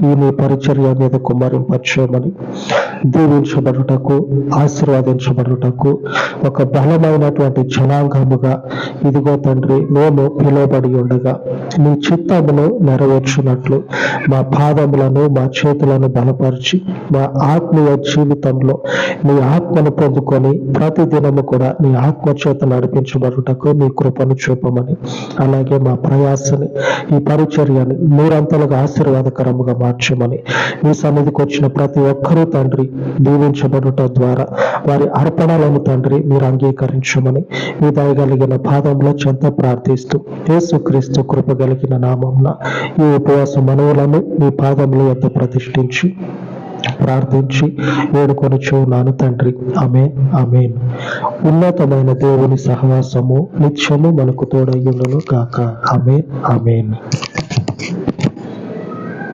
ఈ నీ పరిచర్య మీద కుమ్మరింపచేయమని దీవించబడుటకు ఆశీర్వదించబడుటకు ఒక బలమైనటువంటి జనాంగముగా ఇదిగో తండ్రి మేము పిలువబడి ఉండగా నీ చిత్తమును నెరవేర్చినట్లు మా పాదములను మా చేతులను బలపరిచి మా ఆత్మీయ జీవితంలో నీ ఆత్మను పొందుకొని ప్రతి దినము కూడా నీ ఆత్మ చేత నడిపించబడుటకు నీ కృపను చూపమని అలాగే మా ప్రయాసని ఈ పరిచర్యని మీరంతలుగా ఆశీర్వాదకరముగా మార్చమని. మీ సన్నిధికి వచ్చిన ప్రతి ఒక్కరూ తండ్రి దీవించబడుట ద్వారా వారి అర్పణలను తండ్రి మీరు అంగీకరించమని. మీ దయగలిగిన పాదంలో చెంత ప్రార్థిస్తూ యేసుక్రీస్తు కృప కలిగిన నామంన ఈ ఉపవాస మనవులను మీ పాదంలో ఎంత ప్రతిష్ఠించి ప్రార్థించి వేడుకొని చూనాను తండ్రి. ఆమె ఆమెన్. ఉన్నతమైన దేవుని సహవాసము నిత్యము మనకు తోడయ్యుండును కాక ఆమె ఆమెన్.